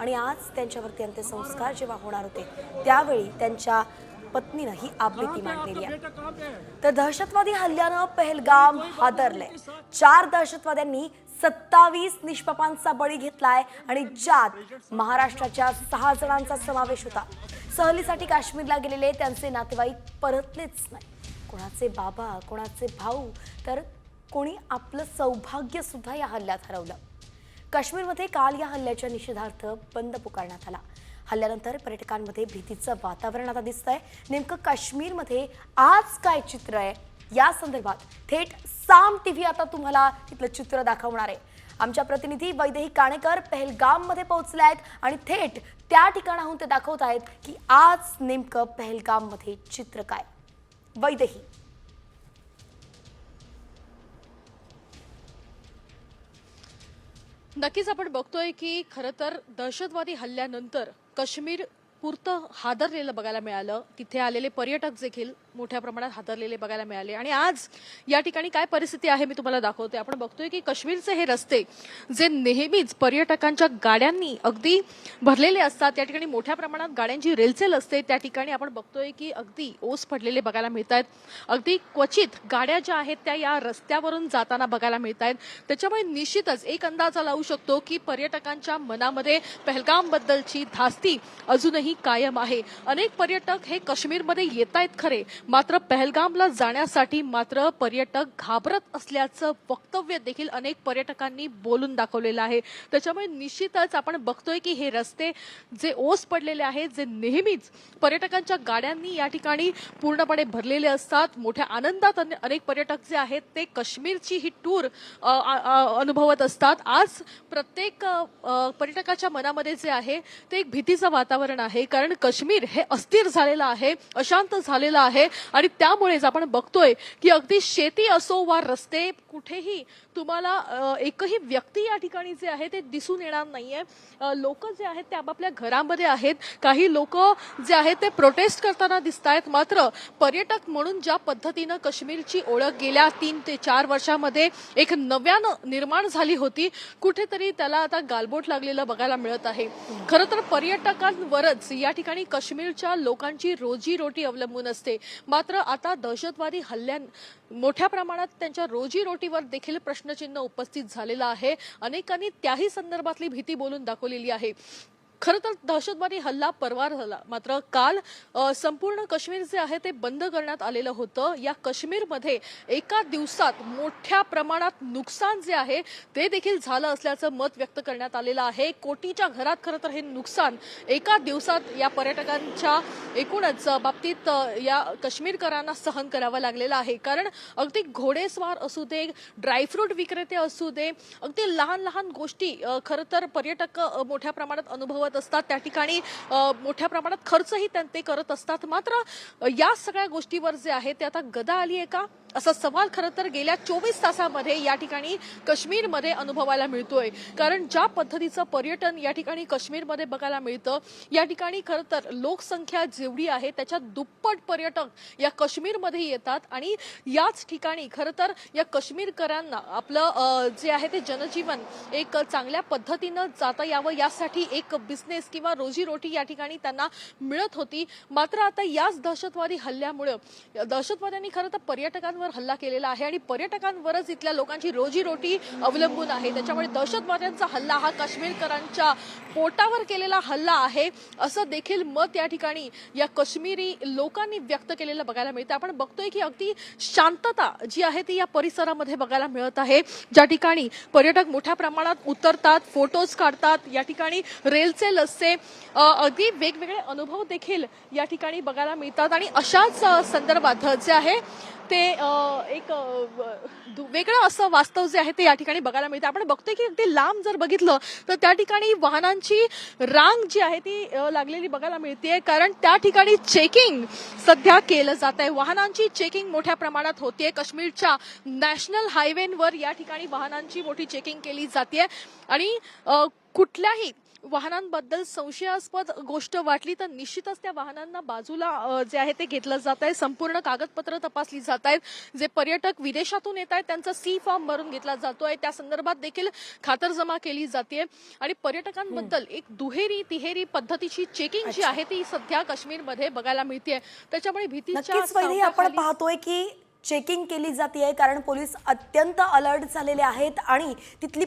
आणि आज त्यांच्यावरती अंत्यसंस्कार जेव्हा होणार होते त्यावेळी त्यांच्या पत्नीनं ही आपबीती मांडलेली आहे. तर दहशतवादी हल्ल्यानं पहलगाम हादरलंय. चार दहशतवाद्यांनी सत्तावीस निष्पापांचा बळी घेतलाय आणि ज्यात महाराष्ट्राच्या सहा जणांचा समावेश होता. सहलीसाठी काश्मीरला गेलेले त्यांचे नातेवाईक परतलेच नाही. कोणाचे बाबा कोणाचे भाऊ तर कोणी आपलं सौभाग्य सुद्धा या हल्ल्यात हरवलं. काश्मीरमध्ये काल या हल्ल्याच्या निषेधार्थ बंद पुकारण्यात आला. हल्ल्यानंतर पर्यटकांमध्ये भीतीचं वातावरण आता दिसतंय. नेमकं काश्मीरमध्ये आज काय चित्र आहे? या संदर्भात थेट साम टी व्ही आता तुम्हाला तिथलं चित्र दाखवणार आहे. आमच्या प्रतिनिधी वैदेही काणेकर पहलगाममध्ये पोहोचले आहेत आणि थेट त्या ठिकाणाहून ते दाखवत आहेत की आज नेमकं पहलगाममध्ये चित्र काय? वैदेही. नक्कीच आपण बघतोय की खरं तर दहशतवादी हल्ल्यानंतर काश्मीर पुरतं हादरलेलं बघायला मिळालं. तिथे आलेले पर्यटक देखील मोठ्या प्रमाणात हादरलेले बघायला मिळाले. आणि आज या ठिकाणी काय परिस्थिती आहे मी तुम्हाला दाखवते. आपण बघतोय की काश्मीरचे हे रस्ते जे नेहमीच पर्यटकांच्या गाड्यांनी अगदी भरलेले असतात त्या ठिकाणी मोठ्या प्रमाणात गाड्यांची रेलचेल असते. त्या ठिकाणी आपण बघतोय की अगदी ओस पडलेले बघायला मिळत आहेत अगदी क्वचित गाड्या ज्या आहेत त्या या रस्त्यावरून जाताना बघायला मिळत आहेत त्याच्यामुळे निश्चितच एक अंदाजा लावू शकतो की पर्यटकांच्या मनामध्ये पहलगाम बद्दलची धास्ती अजूनही कायम आहे. अनेक पर्यटक हे काश्मीरमध्ये येत आहेत खरे. मात्र पहलगामला जाण्यासाठी मात्र पर्यटक घाबरत असल्याचं वक्तव्य देखील अनेक पर्यटकांनी बोलून दाखवलेलं आहे. त्याच्यामुळे निश्चितच आपण बघतोय की हे रस्ते जे ओस पडलेले आहेत जे नेहमीच पर्यटकांच्या गाड्यांनी या ठिकाणी पूर्णपणे भरलेले असतात मोठ्या आनंदात अनेक पर्यटक जे आहेत ते काश्मीरची ही टूर अनुभवत असतात. आज प्रत्येक पर्यटकाच्या मनामध्ये जे आहे ते एक भीतीचं वातावरण आहे. कारण काश्मीर हे अस्थिर झालेलं आहे अशांत झालेलं आहे. आणि त्यामुळेच आपण बघतोय की अगदी शेती असो वा रस्ते कुठेही तुम्हाला एकही व्यक्ती या ठिकाणी जे आहे ते दिसून येणार नाहीये. लोक जे आहेत ते आपापल्या घरामध्ये आहेत. काही लोक जे आहेत ते प्रोटेस्ट करताना दिसत आहेत मात्र पर्यटक म्हणून ज्या पद्धतीनं काश्मीरची ओळख गेल्या तीन ते चार वर्षामध्ये एक नव्यानं निर्माण झाली होती कुठेतरी त्याला आता गालबोट लागलेलं बघायला मिळत आहे. खरं तर पर्यटकांवरच या ठिकाणी काश्मीरच्या लोकांची रोजीरोटी अवलंबून असते. मात्र आता दहशतवादी हल्ल्या मोठ्या प्रमाणात त्यांच्या रोजीरोटीवर देखील प्रश्नचिन्ह उपस्थित झालेलं आहे. अनेकांनी त्याही संदर्भातली भीती बोलून दाखवलेली आहे. खरं तर दहशतवादी हल्ला परवार झाला. मात्र काल संपूर्ण काश्मीर जे आहे ते बंद करण्यात आलेलं होतं. या काश्मीरमध्ये एका दिवसात मोठ्या प्रमाणात नुकसान जे आहे ते देखील झालं असल्याचं मत व्यक्त करण्यात आलेलं आहे. कोटीच्या घरात खरं तर हे नुकसान एका दिवसात या पर्यटकांच्या एकूणच बाबतीत या काश्मीरकरांना सहन करावं लागलेलं आहे. कारण अगदी घोडेस्वार असू दे ड्रायफ्रूट विक्रेते असू दे अगदी लहान लहान गोष्टी खरं तर पर्यटक मोठ्या प्रमाणात अनुभवत असतात. त्या ठिकाणी मोठ्या प्रमाणात खर्चही त्यां- ते करत असतात. मात्र या सगळ्या गोष्टीवर जे आहे ते आता गदा आली आहे का? असा सवाल खरं तर गेल्या चोवीस तासामध्ये या ठिकाणी काश्मीरमध्ये अनुभवायला मिळतोय. कारण ज्या पद्धतीचं पर्यटन या ठिकाणी काश्मीरमध्ये बघायला मिळतं या ठिकाणी खरं तर लोकसंख्या जेवढी आहे त्याच्या दुप्पट पर्यटक या काश्मीरमध्ये येतात आणि याच ठिकाणी खरं तर या काश्मीरकरांना आपलं जे आहे ते जनजीवन एक चांगल्या पद्धतीनं जाता यावं यासाठी एक बिझनेस किंवा रोजीरोटी या ठिकाणी त्यांना मिळत होती. मात्र आता याच दहशतवादी हल्ल्यामुळे दहशतवाद्यांनी खरं तर पर्यटकांवर हल्ला केलेला आहे आणि पर्यटकांवरच इथल्या लोकांची रोजीरोटी अवलंबून आहे. त्याच्यामुळे दहशतवाद्यांचा हल्ला हा काश्मीरकरांच्या पोटावर केलेला हल्ला आहे. असं देखील मत या ठिकाणी या काश्मीरी लोकांनी व्यक्त केलेलं बघायला मिळतं. आपण बघतोय की अगदी शांतता जी आहे ती या परिसरामध्ये बघायला मिळत आहे. ज्या ठिकाणी पर्यटक मोठ्या प्रमाणात उतरतात फोटोज काढतात या ठिकाणी रेलचे असते अगदी वेगवेगळे अनुभव देखील या ठिकाणी बघायला मिळतात. आणि अशाच संदर्भात जे आहे ते एक दु- वेगळं असं वास्तव जे आहे ते या ठिकाणी बघायला मिळतं. आपण बघतोय की अगदी लांब जर बघितलं तर त्या ठिकाणी वाहनांची रांग जी आहे ती लागलेली बघायला मिळते कारण त्या ठिकाणी चेकिंग सध्या केलं जात आहे वाहनांची चेकिंग मोठ्या प्रमाणात होते काश्मीरच्या नॅशनल हायवेवर या ठिकाणी वाहनांची मोठी चेकिंग केली जाते आणि कुठल्याही वाहनांबद्दल संशयास्पद गोष्ट वाटली तर निश्चितच त्या वाहनांना बाजूला जे आहे ते घेतलं जात आहे. संपूर्ण कागदपत्र तपासली जात आहेत. जे पर्यटक विदेशातून येत आहेत त्यांचा सी फॉर्म भरून घेतला जातोय. त्या संदर्भात देखील खातरजमा केली जाते आणि पर्यटकांबद्दल एक दुहेरी तिहेरी पद्धतीची चेकिंग जी आहे ती सध्या काश्मीरमध्ये बघायला मिळते त्याच्यामुळे भीतीच्या आपण पाहतोय की चेकिंग केली जाते कारण पोलीस अत्यंत अलर्ट झालेले आहेत. आणि तिथली